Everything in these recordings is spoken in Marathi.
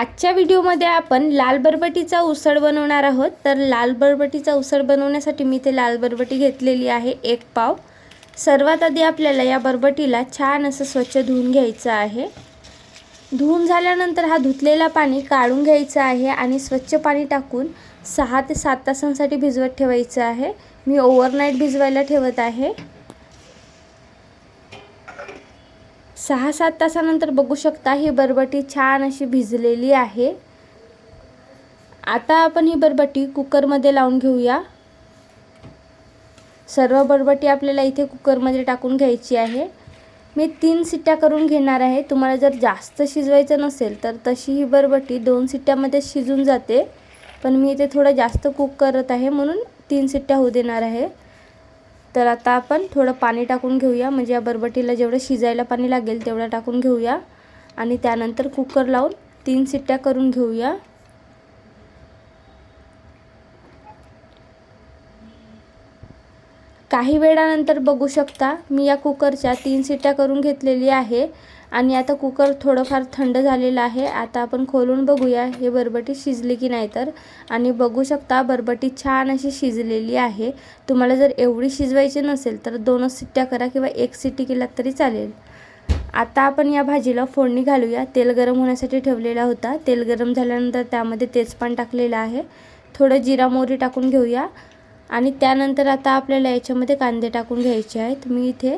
आजच्या व्हिडिओमध्ये आपण लाल बरबटीचा उसळ बनवणार आहोत. तर लाल बरबटीचा उसळ बनवण्यासाठी मी ते लाल बरबटी घेतलेली आहे एक पाव. सर्वात आधी आपल्याला या बरबटीला छान असं स्वच्छ धुवून घ्यायचं आहे. धुवून झाल्यानंतर हा धुतलेला पाणी काढून घ्यायचं आहे आणि स्वच्छ पाणी टाकून सहा ते सात तासांसाठी भिजवत ठेवायचं आहे. मी ओव्हरनाईट भिजवायला ठेवत आहे. सहा सात तासानंतर बघू शकता ही बरबटी छान अशी भिजलेली आहे. आता आपण ही बरबटी कुकरमध्ये लावून घेऊया. सर्व बरबटी आपल्याला इथे कुकरमध्ये टाकून घ्यायची आहे. मी तीन सिट्ट्या करून घेणार आहे. तुम्हाला जर जास्त शिजवायचं नसेल तर तशी ही बरबटी दोन सिट्ट्यामध्ये शिजून जाते. पण मी इथे थोडं जास्त कुक करत आहे म्हणून तीन सिट्ट्या होऊ देणार आहे. तर आता आपण थोडं पाणी टाकून घेऊया. म्हणजे या बरबटीला जेवढं शिजायला पाणी लागेल तेवढं टाकून घेऊया. आणि त्यानंतर कुकर लावून तीन सिट्ट्या करून घेऊया. काही वेळानंतर बघू शकता मी या कुकरच्या तीन सिट्ट्या करून घेतलेली आहे आणि आता कुकर थोडंफार थंड झालेलं आहे. आता आपण खोलून बघूया हे बरबटी शिजली की नाही तर. आणि बघू शकता बरबटी छान अशी शिजलेली आहे. तुम्हाला जर एवढी शिजवायची नसेल तर दोनच सिट्ट्या करा किंवा एक सिट्टी केलात तरी चालेल. आता आपण या भाजीला फोडणी घालूया. तेल गरम होण्यासाठी ठेवलेला होता. तेल गरम झाल्यानंतर त्यामध्ये तेजपान टाकलेलं आहे. थोडं जिरा मोहरी टाकून घेऊया. आणि त्यानंतर आता आपल्याला याच्यामध्ये कांदे टाकून घ्यायचे आहेत. मी इथे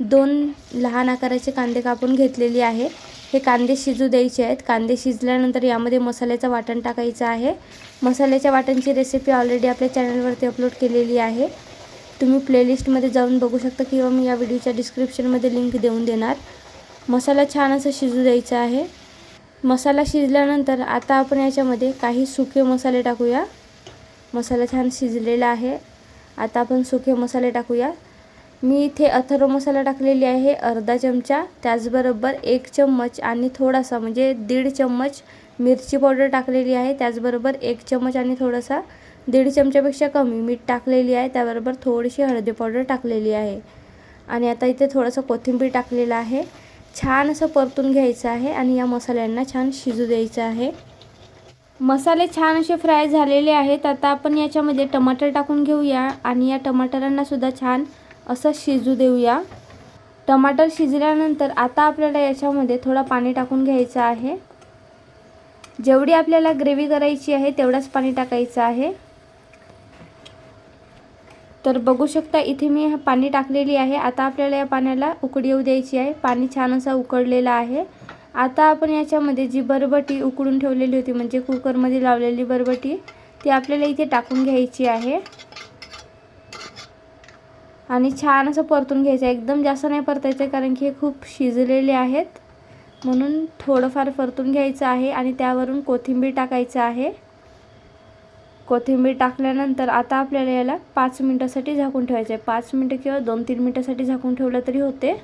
दोन लहान आकाराचे कांदे कापून घेतलेली आहे. हे कांदे शिजू द्यायचे आहेत. कांदे शिजल्यानंतर यामध्ये मसाल्याचं वाटण टाकायचं आहे. मसाल्याच्या वाटणची रेसिपी ऑलरेडी आपल्या चॅनलवरती अपलोड केलेली आहे. तुम्ही प्लेलिस्टमध्ये जाऊन बघू शकता किंवा मी या व्हिडिओच्या डिस्क्रिप्शनमध्ये लिंक देऊन देणार. मसाला छान असं शिजू द्यायचा आहे. मसाला शिजल्यानंतर आता आपण याच्यामध्ये काही सुके मसाले टाकूया. मसाला छान शिजलेला आहे. आता आपण सुके मसाले टाकूया. मी इथे अथर्व मसाला टाकलेली आहे अर्धा चमचा. त्याचबरोबर एक चम्मच आणि थोडासा म्हणजे दीड चम्मच मिरची पावडर टाकलेली आहे. त्याचबरोबर एक चम्मच आणि थोडासा दीड चमच्यापेक्षा कमी मीठ टाकलेली आहे. त्याबरोबर थोडीशी हळदी पावडर टाकलेली आहे. आणि आता इथे थोडंसं कोथिंबीर टाकलेलं आहे. छान असं परतून घ्यायचं आहे आणि या मसाल्यांना छान शिजू द्यायचं आहे. मसाले छान असे फ्राय झालेले आहेत. आता आपण याच्यामध्ये टमाटर टाकून घेऊया आणि या टमाटरांनासुद्धा छान असं शिजू देऊया. टमाटर शिजल्यानंतर आता आपल्याला याच्यामध्ये थोडं पाणी टाकून घ्यायचं आहे. जेवढी आपल्याला ग्रेव्ही करायची आहे तेवढंच पाणी टाकायचं आहे. तर बघू शकता इथे मी पाणी टाकलेली आहे. आता आपल्याला या पाण्याला उकडी येऊ द्यायची आहे. पाणी छान असं उकडलेलं आहे. आता आपण याच्यामध्ये जी बरबटी उकडून ठेवलेली होती म्हणजे कुकरमध्ये लावलेली बरबटी ती आपल्याला इथे टाकून घ्यायची आहे. आणि छान असं परतून घ्यायचं आहे. एकदम जास्त नाही परतायचं कारण की हे खूप शिजलेले आहेत. म्हणून थोडंफार परतून घ्यायचं आहे आणि त्यावरून कोथिंबीर टाकायचं आहे. कोथिंबीर टाकल्यानंतर आता आपल्याला याला पाच मिनटासाठी झाकून ठेवायचं आहे. पाच मिनटं किंवा दोन तीन मिनटासाठी झाकून ठेवलं तरी होते.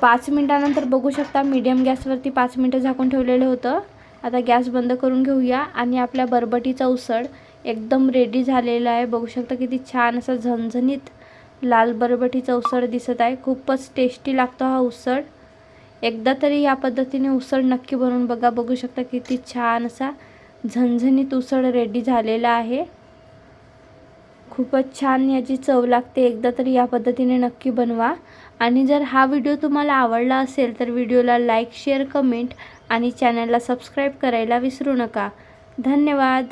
पाच मिनटानंतर बघू शकता मीडियम गॅसवरती पाच मिनटं झाकून ठेवलेलं होतं. आता गॅस बंद करून घेऊया आणि आपल्या बरबटीचा उसळ एकदम रेडी झालेला आहे. बघू शकता किती छान असा झणझणीत लाल बरबटीचा उसळ दिसत आहे. खूपच टेस्टी लागतो हा उसळ. एकदा तरी या पद्धतीने उसळ नक्की बनवून बघा. बघू शकता किती छान असा झणझणीत उसळ रेडी झालेला आहे. खूपच छान याची चव लागते. एकदा तरी या पद्धतीने नक्की बनवा. आणि जर हा व्हिडिओ तुम्हाला आवडला असेल तर व्हिडिओला लाईक शेअर कमेंट आणि चॅनलला सबस्क्राईब करायला विसरू नका. धन्यवाद.